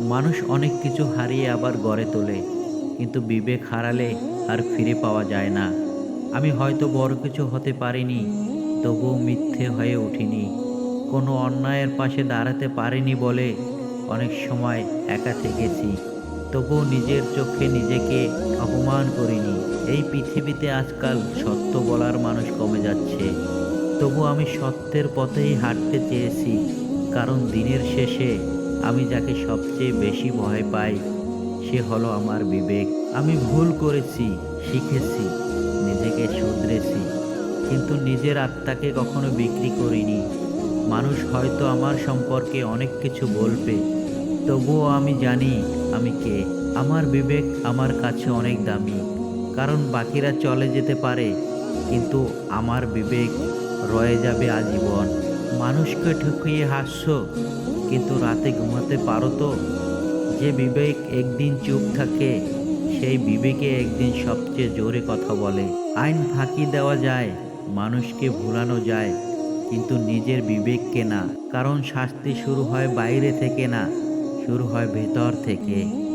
মানুষ অনেক কিছু হারিয়ে আবার গড়ে তোলে, কিন্তু বিবেক হারালে আর ফিরে পাওয়া যায় না। আমি হয়তো বড় কিছু হতে পারিনি, তবুও মিথ্যে হয়ে উঠিনি। কোনো অন্যায়ের পাশে দাঁড়াতে পারিনি বলে অনেক সময় একা থেকেছি। তবুও নিজের চোখে নিজেকে অপমান করিনি। এই পৃথিবীতে আজকাল সত্য বলার মানুষ কমে যাচ্ছে। তবু আমি সত্যের পথেই হাঁটতে চেয়েছি, কারণ দিনের শেষে আমি যাকে সবচেয়ে বেশি ভয় পাই, সে হলো আমার বিবেক। আমি ভুল করেছি, শিখেছি, নিজেকে শুধরেছি, কিন্তু নিজের আত্মাকে কখনো বিক্রি করিনি। মানুষ হয়তো আমার সম্পর্কে অনেক কিছু বলবে, তবুও আমি জানি আমি কে। আমার বিবেক আমার কাছে অনেক দামি, কারণ বাকিরা চলে যেতে পারে, কিন্তু আমার বিবেক রয়ে যাবে আজীবন। মানুষকে ঠকিয়ে হাসছো? কিন্তু রাতে ঘুমাতে পারো তো? যে বিবেক একদিন চুপ থাকে, সেই বিবেকে একদিন সবচেয়ে জোরে কথা বলে। আইন ফাঁকি দেওয়া যায়, মানুষকে ভুলানো যায়, কিন্তু নিজের বিবেককে না। কারণ শাস্তি শুরু হয় বাইরে থেকে না, শুরু হয় ভেতর থেকে।